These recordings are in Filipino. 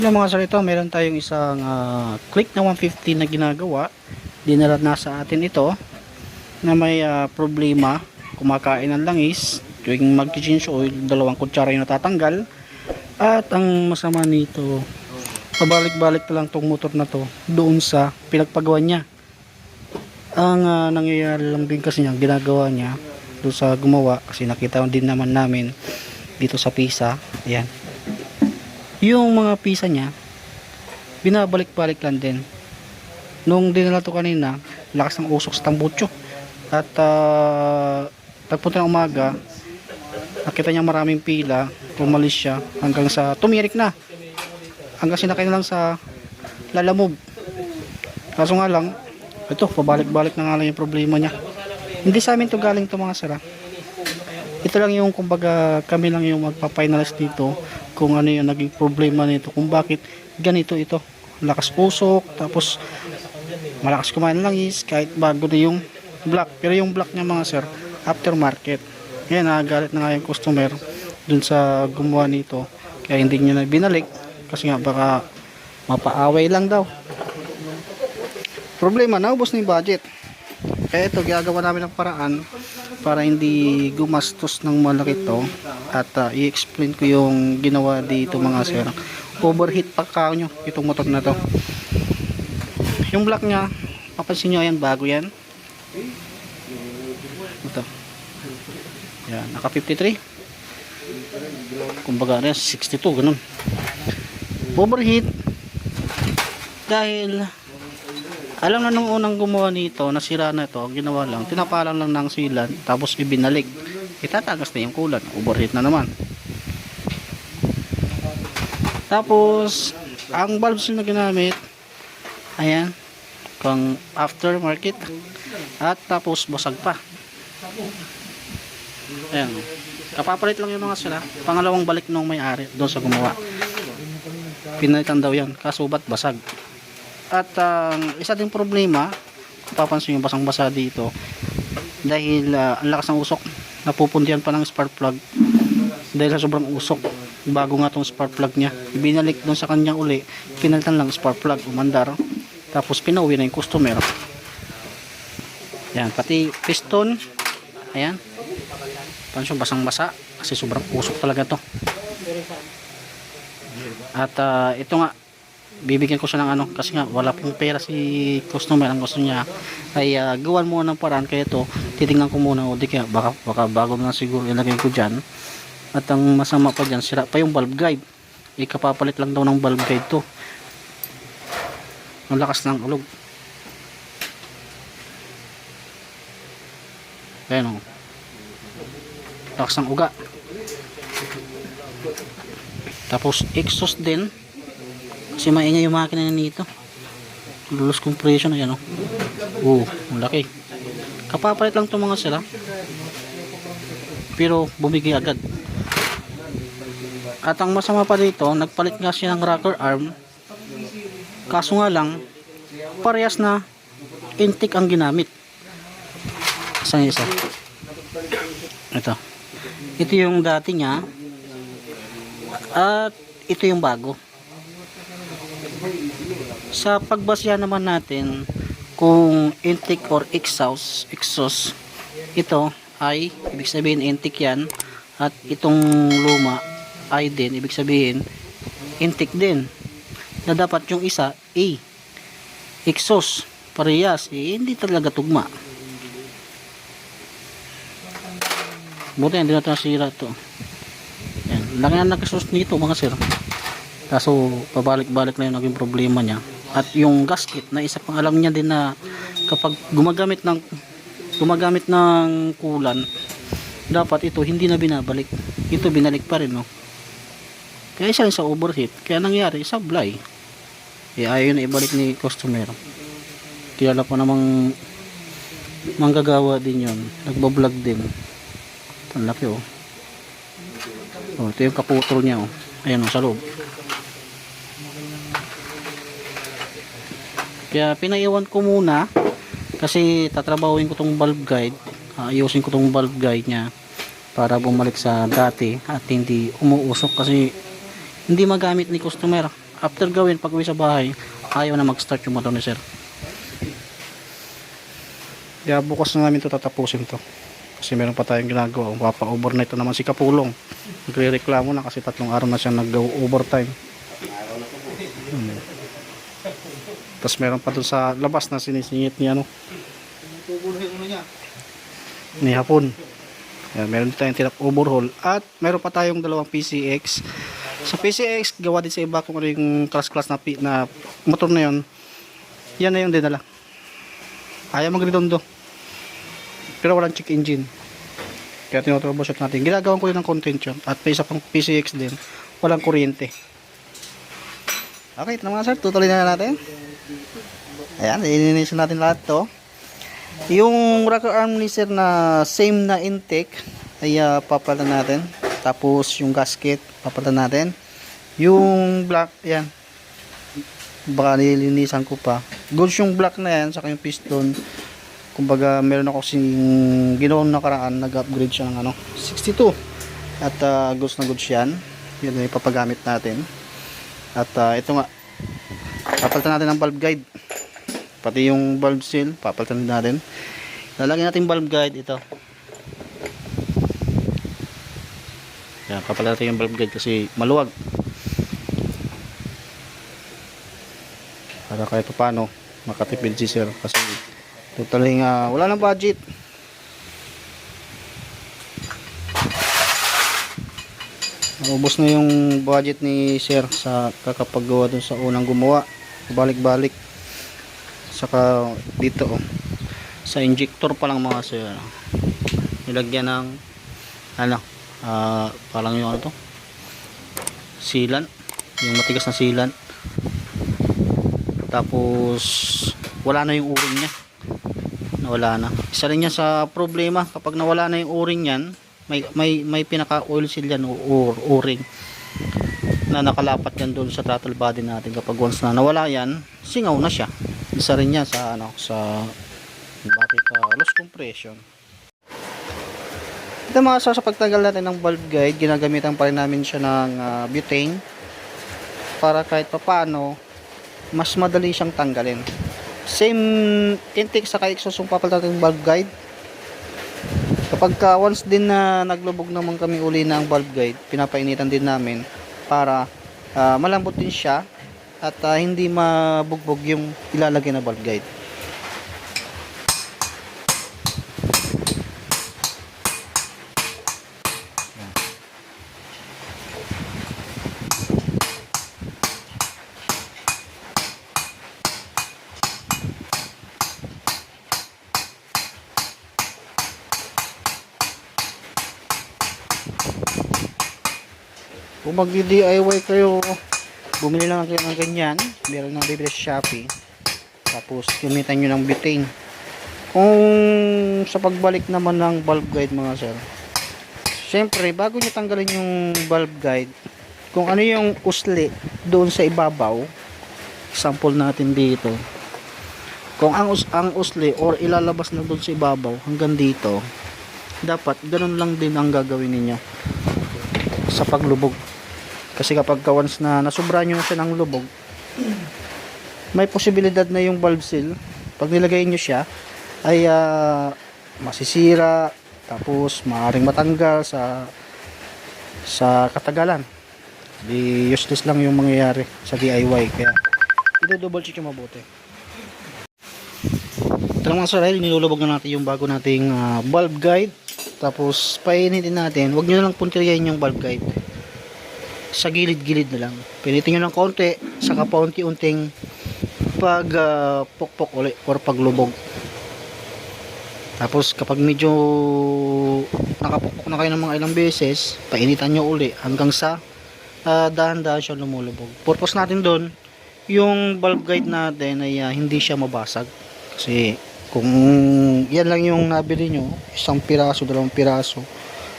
Yung mga sir ito, meron tayong isang ah, click na 150 na ginagawa. Dinala na sa atin ito na may ah, problema. Kumakain ng langis. Tuwing mag-change oil, dalawang kutsara yung natatanggal. At ang masama nito, pabalik-balik na lang tong motor na to doon sa pinagpagawa niya. Ang ah, nangyayari lang din kasi niya, ginagawa niya doon sa gumawa kasi nakita din naman namin dito sa pisa. Ayan yung mga pisa niya binabalik-balik lang din. Nung dinala to kanina lakas ng usok sa tambutso at uh, pagpunta ng umaga nakita niya maraming pila umalis siya hanggang sa tumirik na. Hanggang sinakay na lang sa lalamove. Kaso nga lang ito pabalik-balik na nga lang yung problema niya. Hindi sa amin to galing to mga sira. Ito lang yung kumbaga kami lang yung magpa-finalize dito kung ano yung naging problema nito kung bakit ganito ito. Lakas usok tapos malakas kumain ng langis kahit bago na yung black pero yung black niya mga sir aftermarket. Yan nagagalit na nga yung customer dun sa gumawa nito. Kaya hindi niya na binalik kasi nga baka mapaaway lang daw. Problema naubos na yung budget. Kaya ito ginagawa namin ng paraan para hindi gumastos ng malaki to. At uh, i-explain ko yung ginawa dito mga sir. Overheat pa ka nyo itong motor na to. Yung black nya papansin nyo ayan bago yan. Ito. Yan naka 53 kumbaga rin 62 ganun. Overheat dahil alam na nung unang gumawa nito, nasira na ito, ginawa lang, tinapalan lang ng silan, tapos ibinalik. Itatagas na yung kulan, overheat na naman. Tapos, ang valves na ginamit, ayan, pang aftermarket, at tapos basag pa. Ayan, kapapalit lang yung mga sila, pangalawang balik nung may-ari, doon sa gumawa. Pinalitan daw yan, kaso ba't basag? At ang isa ding problema, papansin yung basang basa dito dahil ah, ang lakas ng usok, napupuntihan pa ng spark plug dahil sa sobrang usok. Bago nga tong spark plug niya, ibinalik doon sa kanya uli, pinalitan lang spark plug, umandar. Tapos pinauwi na yung customer. Yan, pati piston, ayan. Pansyo basang basa kasi sobrang usok talaga to. At ah, ito nga bibigyan ko siya ng ano kasi nga wala pong pera si customer. Ang gusto niya ay uh, gawan mo ng paraan. Kaya ito titingnan ko muna. O di kaya baka, baka bago na siguro ilagay ko dyan. At ang masama pa dyan sira pa yung bulb guide. Ikapapalit lang daw ng bulb guide to. Ang lakas ng ulog. Ayan o lakas ng uga. Tapos exhaust din kasi maingay yung makina na nito. Lulos compression ayan o oh laki. Kapapalit lang itong mga sila. Pero bumigay agad. At ang masama pa dito nagpalit nga siya ng rocker arm. Kaso nga lang parehas na intake ang ginamit. Saan isa? Ito. Ito yung dati niya. At ito yung bago sa pagbasya naman natin kung intake or exhaust exhaust ito ay ibig sabihin intake yan at itong luma ay din ibig sabihin intake din. Na dapat yung isa A. Exhaust parehas eh, hindi talaga tugma. Buti hindi natin nasira to. Yan laki na nag-exhaust nito mga sir kaso pabalik-balik na yung naging problema niya. At yung gasket na isa pang alam niya din na kapag gumagamit ng gumagamit ng kulan dapat ito hindi na binabalik. Ito binalik pa rin no? Kaya isa rin sa overheat. Kaya nangyari sablay eh ayaw na ibalik ni customer. Kilala po namang manggagawa din yon nagbablog din. Ang laki oh. Oh ito yung kaputol niya oh. Ayan oh sa loob Kaya pinaiwan ko muna kasi tatrabahuin ko tong valve guide. Ayusin ko tong valve guide niya para bumalik sa dati at hindi umuusok kasi hindi magamit ni customer. After gawin pag uwi sa bahay ayaw na mag-start yung motor ni sir. Kaya bukas na namin to tatapusin to. Kasi meron pa tayong ginagawa. Papa-overnight na naman si Kapulong. Nagre-reklamo na kasi tatlong araw na siya nag-overtime tapos meron pa dun sa labas na sinisingit ni ano ni Hapon. Yan, meron tayong tinap overhaul. At meron pa tayong dalawang PCX sa PCX gawa din sa iba kung ano yung class class na, na motor na yun. Yan na yung dinala. Ayaw magredondo. Pero walang check engine. Kaya tinotroubleshoot natin. Ginagawan ko din ng content yun. At may isa pang PCX din. Walang kuryente. Okay ito na mga sir. Tutuloy na natin ayan ilinisin natin lahat to yung rocker arm ni sir na same na intake ay uh, papalitan natin. Tapos yung gasket papalitan natin. Yung black, yan. Baka nilinisan ko pa. Goods yung black na yan, saka yung piston. Kumbaga meron ako sing ginoon nakaraan, nag-upgrade siya ng ano, 62. At uh, goods na goods yan. Yun yung ipapagamit natin. At uh, ito nga, papalitan natin ng valve guide. Pati yung valve seal papalitan din natin. Lalagyan natin valve guide ito. Yan papalitan natin yung valve guide kasi maluwag. Para kahit pa paano makatipid si sir. Kasi totally nga wala nang budget. Naubos na yung budget ni sir sa kakapagawa dun sa unang gumawa balik-balik. Saka dito oh. Sa injector pa lang mga sir. Nilagyan ng ano ah parang yung ano to? Sealant. Yung matigas na sealant. Tapos wala na yung o-ring niya. Nawala na. Isa rin yan sa problema. Kapag nawala na yung o-ring yan may, may, may pinaka oil seal yan o, o-ring na nakalapat yan doon sa throttle body natin kapag once na nawala yan singaw na siya. Isa rin yan sa ano sa bakit uh, loss compression. Ito mga sa, sa pagtagal natin ng valve guide ginagamitan pa rin namin siya ng ah, butane para kahit papano mas madali siyang tanggalin. Same intake sa exhaust yung papalitan yung valve guide. Kapag ka once din na naglubog naman kami uli ng valve guide pinapainitan din namin para ah, malambot din siya at ah, hindi mabugbog yung ilalagay na valve guide kung mag DIY kayo. Bumili lang kayo ng ganyan. Meron nang bibili sa Shopee. Tapos gamitan nyo ng butane. Kung sa pagbalik naman ng valve guide mga sir syempre bago nyo tanggalin yung valve guide kung ano yung usli doon sa ibabaw sample natin dito. Kung ang, us ang usli or ilalabas na doon sa ibabaw hanggang dito dapat ganun lang din ang gagawin ninyo sa paglubog kasi kapag ka once na nasubra nyo siya ng lubog may posibilidad na yung valve seal. Pag nilagay nyo siya ay ah, masisira tapos maaaring matanggal sa sa katagalan. Di useless lang yung mangyayari sa DIY kaya i-double check yung mabuti. Ito mga sir dahil nilulubog na natin yung bago nating ah, valve guide tapos painitin natin. Huwag nyo lang puntiryahin yung valve guide sa gilid-gilid na lang. Pinitin nyo ng konti, saka paunti-unting pag ah, pukpok ulit or paglubog. Tapos kapag medyo nakapukpok na kayo ng mga ilang beses, painitan nyo uli hanggang sa ah, dahan-dahan siya lumulubog. Purpose natin doon, yung valve guide natin ay ah, hindi siya mabasag. Kasi kung yan lang yung nabili nyo, isang piraso, dalawang piraso,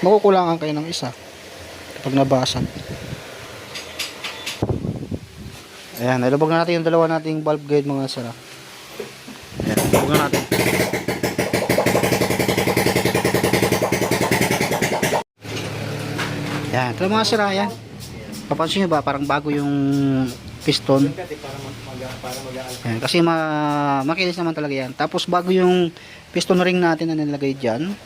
makukulangan kayo ng isa kapag nabasag. Ayan, nilubog na natin yung dalawa nating valve guide mga sara. Ayan, nilubog na natin. Ayan, ito mga sara, ayan. Papansin nyo ba, parang bago yung piston. Yan, kasi ma makinis naman talaga yan. Tapos bago yung piston ring natin na nilagay dyan,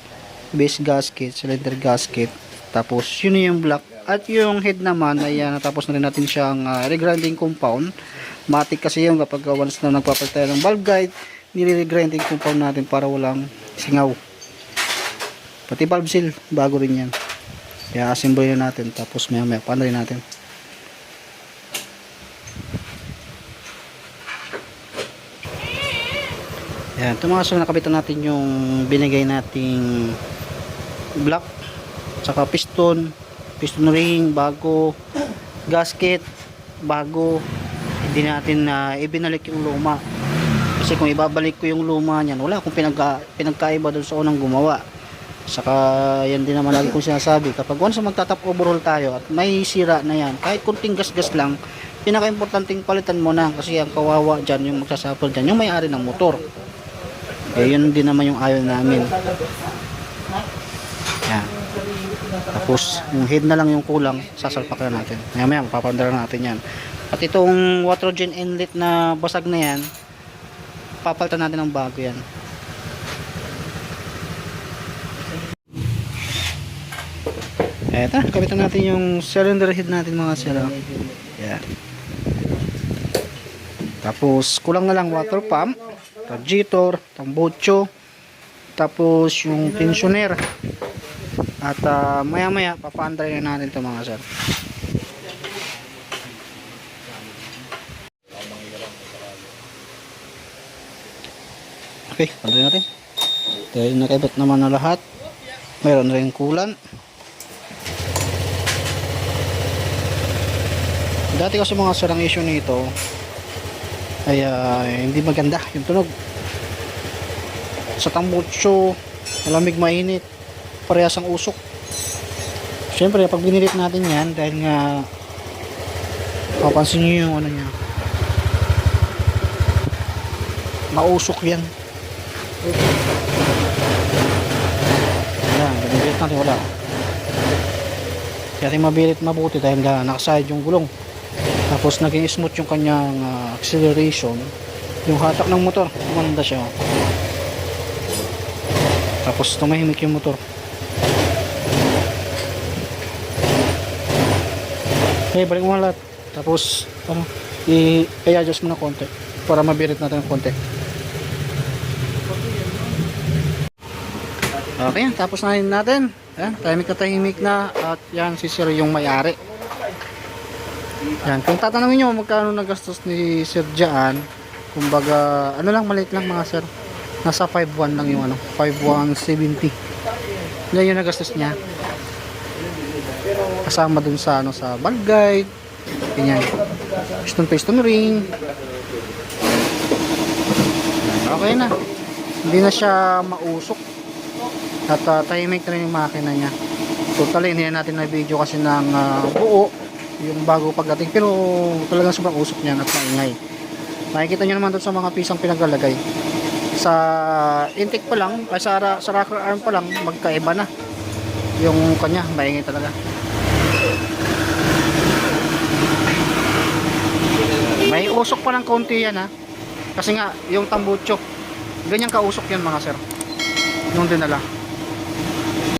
base gasket, cylinder gasket, tapos yun yung block. At yung head naman, ay uh, natapos na rin natin siyang uh, regrinding compound. Matik kasi yung kapag uh, once na nagpapalit ng valve guide, nire-regrinding compound natin para walang singaw. Pati valve seal, bago rin yan. Kaya assemble na natin, tapos maya maya paano rin natin. Yan, ito mga so natin yung binigay nating block, saka piston, piston ring, bago, gasket, bago, hindi natin na ibinalik yung luma. Kasi kung ibabalik ko yung luma niyan, wala akong pinagka, pinagkaiba doon sa unang gumawa. Saka yan din naman lagi kong sinasabi, kapag once magtatap overhaul tayo at may sira na yan, kahit kunting gas-gas lang, pinaka-importanting palitan mo na kasi ang kawawa dyan, yung magsasuffer dyan, yung may-ari ng motor. Eh, yun din naman yung ayaw namin. Tapos, yung head na lang yung kulang, sasalpak na natin. Maya maya, mapapandara natin yan. At itong water gen inlet na basag na yan, papalitan natin ng bago yan. Eto, kapitan natin yung cylinder head natin mga sir. oh. Yan. Tapos, kulang na lang water pump, radiator, tambocho, tapos yung tensioner. At ah, maya maya, papaandray na natin ito mga sir. Okay, andray natin. Dahil nakibot naman na lahat. Mayroon rin kulan. Dati kasi mga sarang issue nito ay ah, hindi maganda yung tunog. Sa tambutso, malamig mainit, parehas ang usok. Siyempre, pag binilit natin yan, dahil nga papansin nyo yung ano niya, mausok yan. Yan, binilit natin, wala. Kaya mabilit mabuti dahil nga nakaside yung gulong. Tapos naging smooth yung kanyang ah, acceleration. Yung hatak ng motor, umanda siya. Tapos tumahimik yung motor. Okay, balik mo lahat. Tapos, ano, i-adjust mo na konti para mabirit natin ng konti. Okay, tapos na rin natin. Ayan, tahimik na tahimik na at yan si Sir yung may-ari. Yan, kung tatanungin nyo magkano nagastos ni Sir Jaan, kumbaga, ano lang, maliit lang mga sir. Nasa 5.1 lang yung ano, 5.170. Yan yung nagastos niya. Kasama dun sa ano, sa valve guide, ganyan. Piston piston ring. Okay na. Hindi na siya mausok. At uh, tahimik na yung makina niya. Totally, hindi na natin na video kasi ng ah, buo yung bago pagdating pero talagang sobrang usok niya at maingay makikita nyo naman doon sa mga pisang pinaglalagay sa intake pa lang sa, sa rocker arm pa lang magkaiba na yung kanya maingay talaga may usok pa ng konti yan ha? Kasi nga yung tambucho. Ganyan kausok yan mga sir. Yung dinala